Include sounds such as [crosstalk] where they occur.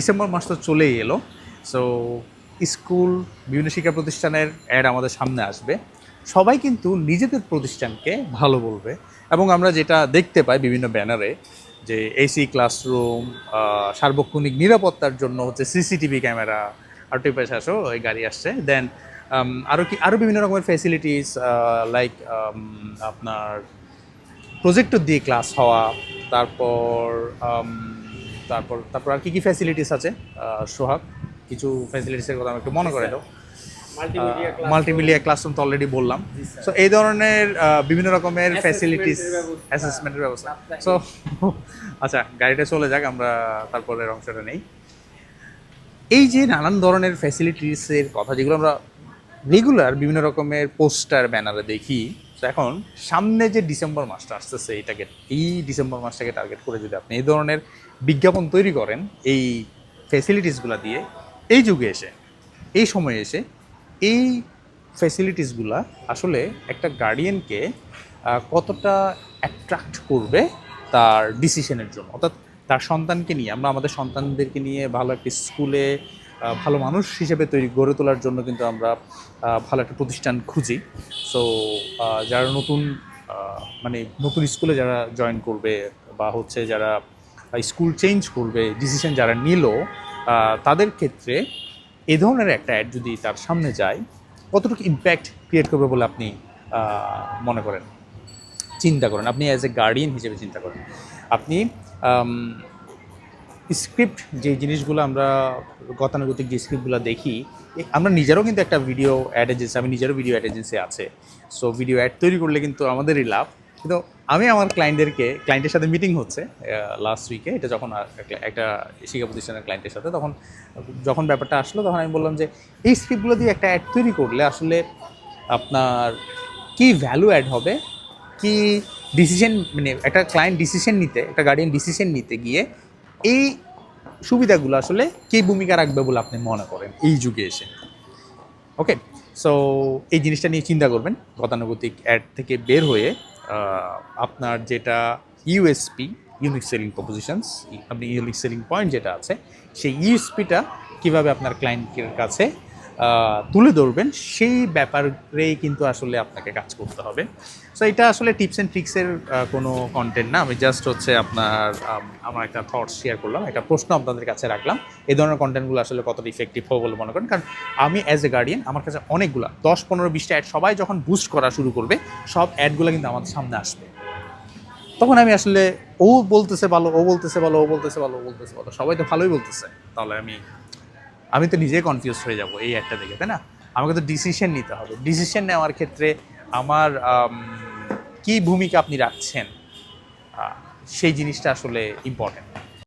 December মাস তো চলেই এলো। সো স্কুল, বিভিন্ন শিক্ষা প্রতিষ্ঠানের অ্যাড আমাদের সামনে আসবে। সবাই কিন্তু নিজেদের প্রতিষ্ঠানকে ভালো বলবে এবং আমরা যেটা দেখতে পাই বিভিন্ন ব্যানারে যে এসি ক্লাসরুম সার্বক্ষণিক নিরাপত্তার জন্য হচ্ছে সিসিটিভি ক্যামেরা, আর টিপ আসো, ওই গাড়ি আসছে। দেন আরও কি আরও বিভিন্ন রকমের ফ্যাসিলিটিস লাইক আপনার প্রজেক্টর দিয়ে ক্লাস হওয়া, তারপর তারপর তারপর আর কি কি ফ্যাসিলিটিস আছে? সোহাগ কিছু ফ্যাসিলিটিসের কথা আমি একটু মনে করে দাও মাল্টিমিডিয়া ক্লাসরুম তো অলরেডি বললাম। সো এই ধরনের বিভিন্ন রকমের ফ্যাসিলিটিস অ্যাসেসমেন্টের ব্যবস্থা। সো [laughs] আচ্ছা গাড়িটা চলে যাক আমরা তারপরের অংশটা নেই। এই যে নানান ধরনের ফ্যাসিলিটিসের কথা যেগুলো আমরা রেগুলার বিভিন্ন রকমের পোস্টার ব্যানারে দেখি তো এখন সামনে যে ডিসেম্বর মাসটা আসতেছে এইটাকে এই ডিসেম্বর মাসটাকে টার্গেট করে যদি আপনি এই ধরনের বিজ্ঞাপন তৈরি করেন, এই ফ্যাসিলিটিসগুলো দিয়ে, এই যুগে এসে, এই সময়ে এসে, এই ফ্যাসিলিটিসগুলা আসলে একটা গার্ডিয়ানকে কতটা অ্যাট্রাক্ট করবে তার ডিসিশনের জন্য। অর্থাৎ তার সন্তানকে নিয়ে, আমরা আমাদের সন্তানদেরকে নিয়ে ভালো একটা স্কুলে ভালো মানুষ হিসেবে তৈরি, গড়ে তোলার জন্য কিন্তু আমরা ভালো একটা প্রতিষ্ঠান খুঁজি। সো যারা নতুন মানে নতুন স্কুলে যারা জয়েন করবে বা হচ্ছে যারা স্কুল চেঞ্জ করবে ডিসিশন যারা নিল তাদের ক্ষেত্রে এ ধরনের একটা অ্যাড যদি তার সামনে যায়, কতটুকু ইম্প্যাক্ট ক্রিয়েট করবে বলে আপনি মনে করেন? চিন্তা করেন। আপনি অ্যাজ এ গার্ডিয়ান হিসেবে চিন্তা করেন। আপনি স্ক্রিপ্ট যে জিনিসগুলো আমরা গতানুগতিক যে স্ক্রিপ্টগুলো দেখি, আমরা নিজেরও কিন্তু একটা ভিডিও অ্যাড এজেন্সি আমি নিজেরও ভিডিও অ্যাড এজেন্সি আছে। সো ভিডিও অ্যাড তৈরি করলে কিন্তু আমাদেরই লাভ। কিন্তু আমি আমার ক্লায়েন্টদেরকে ক্লায়েন্টের সাথে মিটিং হচ্ছে লাস্ট উইকে এটা যখন একটা শিক্ষা প্রতিষ্ঠানের ক্লায়েন্টের সাথে, তখন যখন ব্যাপারটা আসলো, তখন আমি বললাম যে, এই স্ক্রিপ্টগুলো দিয়ে একটা অ্যাড তৈরি করলে আসলে আপনার কি ভ্যালু অ্যাড হবে? কি ডিসিশন মানে একটা ক্লায়েন্ট ডিসিশন নিতে, একটা গার্ডিয়ান ডিসিশন নিতে গিয়ে এই সুবিধাগুলো আসলে কি ভূমিকা রাখবে বলে আপনি মনে করেন এই যুগে এসে? ওকে সো এই জিনিসটা নিয়ে চিন্তা করবেন, গতানুগতিক অ্যাড থেকে বের হয়ে আপনার যেটা ইউএসপি ইউনিক সেলিং প্রপোজিশনস আপনি ইউনিক সেলিং পয়েন্ট যেটা আছে, সেই ইউএসপিটা কীভাবে আপনার ক্লায়েন্টের কাছে তুলে ধরবেন, সেই ব্যাপারেই কিন্তু আসলে আপনাকে কাজ করতে হবে। সো এটা আসলে টিপস অ্যান্ড ট্রিক্সের কোনো কন্টেন্ট না। আমি জাস্ট হচ্ছে আপনার আমার একটা থটস শেয়ার করলাম, একটা প্রশ্ন আপনাদের কাছে রাখলাম। এই ধরনের কন্টেন্টগুলো আসলে কতটা ইফেক্টিভ হবে বলে মনে করেন। কারণ আমি অ্যাজ এ গার্ডিয়ান আমার কাছে অনেকগুলো, দশ, পনেরো বিশটা অ্যাড সবাই যখন বুস্ট করা শুরু করবে, সব অ্যাডগুলো কিন্তু আমাদের সামনে আসবে। তখন আমি আসলে, ও বলতেছে ভালো, ও বলতেছে ভালো, ও বলতেছে ভালো, ও বলতেছে ভালো, সবাই তো ভালোই বলতেছে। তাহলে আমি আমি তো নিজেই কনফিউজ হয়ে যাব এই একটা দেখে তাই না? আমাকে তো ডিসিশন নিতে হবে। ডিসিশন নেওয়ার ক্ষেত্রে আমার আম, কি ভূমিকা আপনি রাখছেন? সেই জিনিসটা আসলে ইম্পর্টেন্ট